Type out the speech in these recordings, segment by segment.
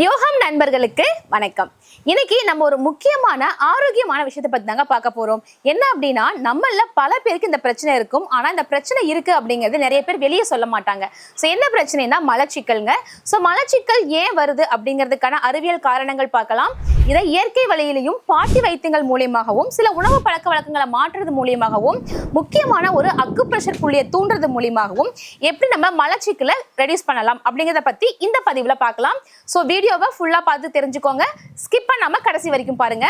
யோகம் நண்பர்களுக்கு வணக்கம். இன்னைக்கு நம்ம ஒரு முக்கியமான ஆரோக்கியமான விஷயத்தை பத்தி தாங்க பார்க்க போறோம். என்ன அப்படின்னா நம்மள பல பேருக்கு இந்த பிரச்சனை இருக்கும். ஆனா இந்த பிரச்சனை இருக்கு அப்படிங்கிறது நிறைய பேர் வெளியே சொல்ல மாட்டாங்க. ஸோ என்ன பிரச்சனைனா மலச்சிக்கல்ங்க. ஸோ மலச்சிக்கல் ஏன் வருது அப்படிங்கிறதுக்கான அறிவியல் காரணங்கள் பார்க்கலாம். இதை இயற்கை வழியிலையும் பாட்டி வைத்தியங்கள் மூலியமாகவும் சில உணவு பழக்க வழக்கங்களை மாற்றுறது மூலியமாகவும் முக்கியமான ஒரு அக்கு பிரஷர் புள்ளியை தூண்டுறது மூலியமாகவும் எப்படி நம்ம மலச்சிக்கலை ரெடியூஸ் பண்ணலாம் அப்படிங்கிறத பத்தி இந்த பதிவுல பார்க்கலாம். ஸோ வீடியோவை ஃபுல்லா பார்த்து தெரிஞ்சுக்கோங்க. ஸ்கிப் பண்ணாமல் கடைசி வரைக்கும் பாருங்க.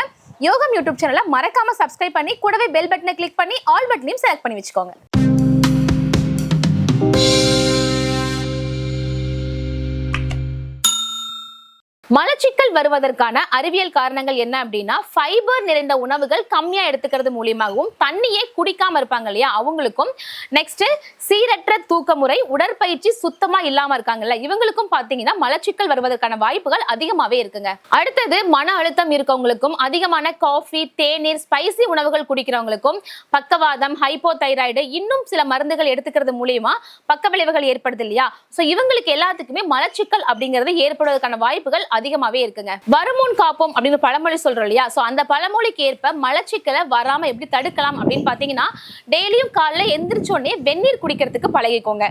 யோகம் யூடியூப் சேனலை மறக்காம சப்ஸ்கிரைப் பண்ணி கூடவே பெல் பட்டனை கிளிக் பண்ணி ஆல் பட்டனையும் செலக்ட் பண்ணி வச்சுக்கோங்க. மலச்சிக்கல் வருவதற்கான அறிவியல் காரணங்கள் என்ன அப்படின்னா ஃபைபர் நிறைந்த உணவுகள் கம்மியா எடுத்துக்கிறது மூலியமாகவும் தண்ணியே குடிக்காம இருப்பாங்க இல்லையா? அவங்களுக்கும் நெக்ஸ்ட் சீரற்ற தூக்க முறை உடற்பயிற்சி சுத்தமா இல்லாம இருக்காங்கல்ல இவங்களுக்கும் பாத்தீங்கன்னா மலச்சிக்கல் வருவதற்கான வாய்ப்புகள் அதிகமாவே இருக்குங்க. அடுத்தது மன அழுத்தம் இருக்கவங்களுக்கும் அதிகமான காஃபி தேநீர் ஸ்பைசி உணவுகள் குடிக்கிறவங்களுக்கும் பக்கவாதம் ஹைப்போ தைராய்டு இன்னும் சில மருந்துகள் எடுத்துக்கிறது மூலியமா பக்க விளைவுகள் ஏற்படுது இல்லையா? சோ இவங்களுக்கு எல்லாத்துக்குமே மலச்சிக்கல் அப்படிங்கிறது ஏற்படுவதற்கான வாய்ப்புகள் அதிகமாவே இருக்குங்க. வருமுன் காப்போம் அப்படின்னு பழமொழி சொல்றோம் இல்லையா? சோ அந்த பழமொழிக்கு ஏற்ப மலச்சிக்கலை வராம எப்படி தடுக்கலாம் அப்படின்னு பாத்தீங்கன்னா டெய்லியும் காலைல எந்திரிச்சோடனே வெந்நீர் குடிக்கிறதுக்கு பழகிக்கோங்க.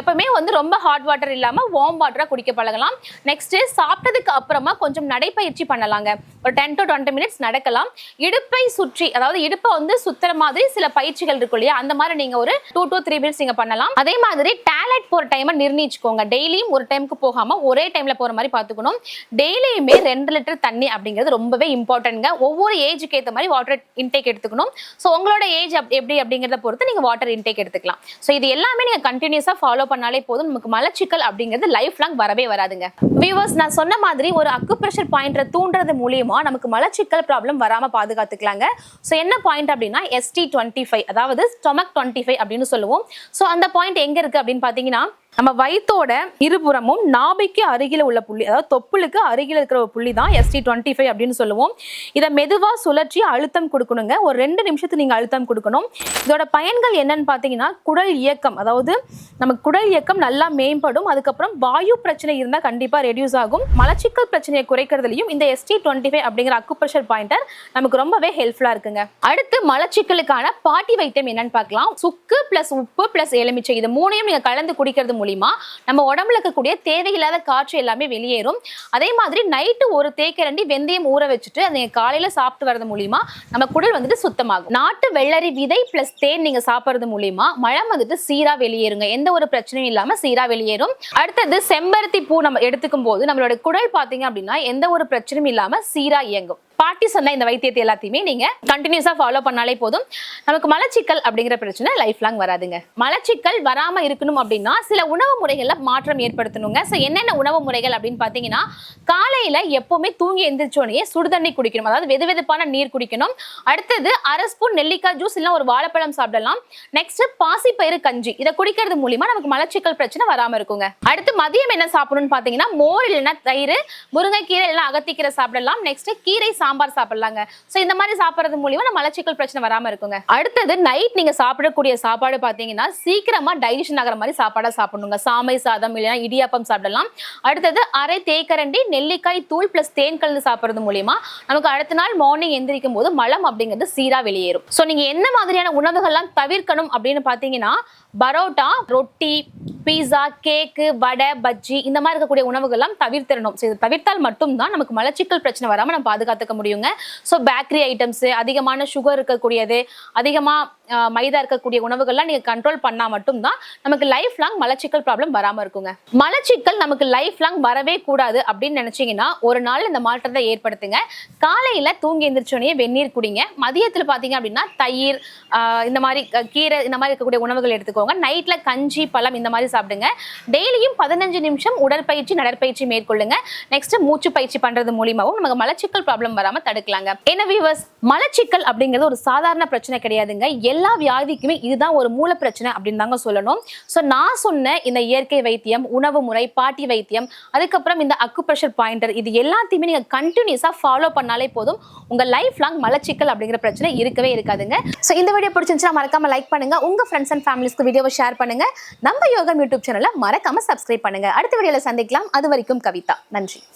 எப்பவுமே வந்து ரொம்ப ஹாட் வாட்டர் இல்லாம வார்ம் வாட்டரா குடிக்க பழகலாம். நெக்ஸ்ட் சாப்பிட்டதுக்கு அப்புறமா கொஞ்சம் நடைப்பயிற்சி பண்ணலாங்க. ஒரு டென் டு டுவெண்ட்டி மினிட்ஸ் நடக்கலாம். இடுப்பை சுற்றி அதாவது இடுப்பை வந்து சுத்துற மாதிரி சில பயிற்சிகள் இருக்கும் இல்லையா? அந்த மாதிரி நீங்க ஒரு டூ டு த்ரீ மினிட்ஸ் நீங்க பண்ணலாம். அதே மாதிரி டேலட் போற டைமை நிர்ணயிச்சுக்கோங்க. டெய்லியும் ஒரு டைமுக்கு போகாம ஒரே டைம்ல போற மாதிரி பாத்துக்கணும். டெய்லியுமே ரெண்டு லிட்டர் தண்ணி அப்படிங்கிறது ரொம்பவே இம்பார்ட்டன்ட்ங்க ஒவ்வொரு ஏஜுக்கு ஏற்ற மாதிரி வாட்டர் இன்டேக் எடுத்துக்கணும். ஸோ உங்களோட ஏஜ் எப்படி அப்படிங்கிறத பொறுத்து நீங்கள் வாட்டர் இன்டேக் எடுத்துக்கலாம். ஸோ இது எல்லாமே நீங்க கண்டினியூஸாக ஃபாலோ பண்ணாலே போதும். நமக்கு மலச்சிக்கல் அப்படிங்கிறது லைஃப் லாங் வரவே வராதுங்க. வியூவர்ஸ் நான் சொன்ன மாதிரி ஒரு அக்கு ப்ரெஷர் பாயிண்டரை தூண்டுறது மூலியமா நமக்கு மலச்சிக்கல் ப்ராப்ளம் வராமல் பாதுகாத்துக்கலாங்க. ஸோ என்ன பாயிண்ட் அப்படின்னா எஸ்டி டுவெண்ட்டி ஃபைவ் அதாவது ஸ்டொமக் டுவெண்ட்டி ஃபைவ் அப்படின்னு சொல்லுவோம். ஸோ அந்த பாயிண்ட் எங்கே இருக்கு அப்படின்னு பார்த்தீங்கன்னா நம்ம வயிற்றோட இருபுறமும் நாபிக்கு அருகில உள்ள புள்ளி அதாவது தொப்புளுக்கு அருகில இருக்கிற ஒரு புள்ளி தான் எஸ்டி டுவெண்ட்டி ஃபைவ் அப்படின்னு சொல்லுவோம். இதை மெதுவாக சுழற்றி அழுத்தம் கொடுக்கணுங்க. ஒரு ரெண்டு நிமிஷத்துக்கு நீங்கள் அழுத்தம் கொடுக்கணும். இதோட பயன்கள் என்னன்னு பார்த்தீங்கன்னா குடல் இயக்கம் அதாவது நமக்கு குடல் இயக்கம் நல்லா மேம்படும். அதுக்கப்புறம் வாயு பிரச்சனை இருந்தால் கண்டிப்பாக ரெடியூஸ் ஆகும். மலச்சிக்கல் பிரச்சனையை குறைக்கிறதுலையும் இந்த எஸ்டி டுவெண்ட்டி ஃபைவ் அப்படிங்கிற அக்குப்ரெஷர் பாயிண்டர் நமக்கு ரொம்பவே ஹெல்ப்ஃபுல்லாக இருக்குங்க. அடுத்து மலச்சிக்கலுக்கான பாட்டி வைத்தியம் என்னன்னு பார்க்கலாம். சுக்கு ப்ளஸ் உப்பு ப்ளஸ் எலுமிச்சை இது மூணையும் நீங்கள் கலந்து குடிக்கிறது மூலியமா நம்ம உடம்புல இருக்கக்கூடிய தேவையில்லாத காற்று எல்லாமே வெளியேறும். அதே மாதிரி நைட்டு ஒரு தேக்கரண்டி வெந்தயம் ஊற வச்சுட்டு அதை நீங்கள் காலையில சாப்பிட்டு வரது மூலிமா நம்ம குடல் வந்துட்டு சுத்தமாகும். நாட்டு வெள்ளரி விதை பிளஸ் தேன் நீங்க சாப்பிடுறது மூலிமா மழை வந்துட்டு சீரா வெளியேறுங்க. எந்த ஒரு பிரச்சனையும் இல்லாம சீராக வெளியேறும். அடுத்தது செம்பருத்தி பூ நம்ம எடுத்துக்கும் போது நம்மளோட குடல் பார்த்தீங்க அப்படின்னா எந்த ஒரு பிரச்சனையும் இல்லாம சீராக இயங்கும். பாட்டி சொன்ன இந்த வைத்தியத்தை எல்லாத்தையுமே நீங்க கண்டினியூஸா ஃபாலோ பண்ணாலே போதும். நமக்கு மலச்சிக்கல் அப்படிங்கிற பிரச்சனை லைஃப் லாங் வராதுங்க. மலச்சிக்கல் வராம இருக்கணும் அப்படின்னா சில உணவு முறைகள்ல மாற்றம் ஏற்படுத்தணுங்க. ஸோ என்னென்ன உணவு முறைகள் அப்படின்னு பாத்தீங்கன்னா காலையில எப்பவுமே தூங்கி எந்திரிச்சோடனே சுடுதண்ணி குடிக்கணும். அதாவது வெது வெதுப்பான நீர் குடிக்கணும். அடுத்தது அரை ஸ்பூன் நெல்லிக்காய் ஜூஸ் இல்லை ஒரு வாழைப்பழம் சாப்பிடலாம். நெக்ஸ்ட் பாசிப்பயிறு கஞ்சி. இதை குடிக்கிறது மூலியமா நமக்கு மலச்சிக்கல் பிரச்சனை வராம இருக்குங்க. அடுத்து மதியம் என்ன சாப்பிடணும்னு பாத்தீங்கன்னா மோர் இல்லைன்னா தயிர் முருங்கைக்கீரை இல்லைன்னா அகத்திக்கீரை சாப்பிடலாம். நெக்ஸ்ட் கீரை சாம்பார் சாம்பார் சாப்பிடலாங்க. ஸோ இந்த மாதிரி சாப்பிட்றது மூலியமா நம்ம மலச்சிக்கல் பிரச்சனை வராமல் இருக்குங்க. அடுத்தது நைட் நீங்க சாப்பிடக்கூடிய சாப்பாடு பார்த்தீங்கன்னா சீக்கிரமா டைஜஷன் ஆகிற மாதிரி சாப்பாடாக சாப்பிடணுங்க. சாமை சாதம் இல்லைன்னா இடியாப்பம் சாப்பிடலாம். அடுத்தது அரை தேக்கரண்டி நெல்லிக்காய் தூள் பிளஸ் தேன் கலந்து சாப்பிட்றது மூலியமா நமக்கு அடுத்த நாள் மார்னிங் எந்திரிக்கும் போது மலம் அப்படிங்கிறது சீரா வெளியேறும். ஸோ நீங்க என்ன மாதிரியான உணவுகள்லாம் தவிர்க்கணும் அப்படின்னு பார்த்தீங்கன்னா பரோட்டா ரொட்டி பீஸா கேக்கு வடை பஜ்ஜி இந்த மாதிரி இருக்கக்கூடிய உணவுகள்லாம் தவிர்த்திடணும். ஸோ இது தவிர்த்தால் மட்டும்தான் நமக்கு மலச்சிக்கல் பிரச்சனை வராமல் நம்ம பாதுகாத்துக்க முடியுங்க. ஸோ பேக்கரி ஐட்டம்ஸ் அதிகமான சுகர் இருக்கக்கூடியது அதிகமாக மைதா இருக்கக்கூடிய உணவுகள்லாம் நீங்க கண்ட்ரோல் பண்ணா மட்டும்தான் நமக்கு லைஃப் லாங் மலச்சிக்கல் ப்ராப்ளம் வராம இருக்குங்க. மலச்சிக்கல் நமக்கு லைஃப் லாங் வரவே கூடாது அப்படின்னு நினைச்சீங்கன்னா ஒரு நாள் இந்த மாற்றத்தை ஏற்படுத்துங்க. காலையில தூங்கி எந்திரிச்சோடனே வெந்நீர் குடிங்க. மதியத்தில் பாத்தீங்க அப்படின்னா தயிர் இந்த மாதிரி கீரை இந்த மாதிரி இருக்கக்கூடிய உணவுகள் எடுத்துக்கோங்க. நைட்ல கஞ்சி பழம் இந்த மாதிரி சாப்பிடுங்க. டெய்லியும் பதினஞ்சு நிமிஷம் உடற்பயிற்சி நடற்பயிற்சி மேற்கொள்ளுங்க. நெக்ஸ்ட் மூச்சு பயிற்சி பண்றது மூலியமாவும் நமக்கு மலச்சிக்கல் ப்ராப்ளம் வராம தடுக்கலாங்க. என்ன வியூவர்ஸ் மலச்சிக்கல் அப்படிங்கிறது ஒரு சாதாரண பிரச்சனை கிடையாதுங்க. எல்லா வியாதிக்குமே இதுதான் ஒரு மூல பிரச்சனை அப்படின்னு தாங்க சொல்லணும். ஸோ நான் சொன்ன இந்த இயற்கை வைத்தியம் உணவு முறை பாட்டி வைத்தியம் அதுக்கப்புறம் இந்த அக்குப்ரெஷர் பாயிண்டர் இது எல்லாத்தையுமே நீங்க கண்டினியூஸா ஃபாலோ பண்ணாலே போதும் உங்க லைஃப் லாங் மலச்சிக்கல் அப்படிங்கிற பிரச்சனை இருக்கவே இருக்காதுங்க. ஸோ இந்த வீடியோ பிடிச்சிருந்துச்சுன்னா மறக்காம லைக் பண்ணுங்க. உங்க ஃப்ரெண்ட்ஸ் அண்ட் ஃபேமிலிஸ்க்கு வீடியோவை ஷேர் பண்ணுங்க. நம்ம யோகா யூடியூப் சேனலை மறக்காம சப்ஸ்கிரைப் பண்ணுங்க. அடுத்த வீடியோல சந்திக்கலாம். அது வரைக்கும் கவிதா. நன்றி.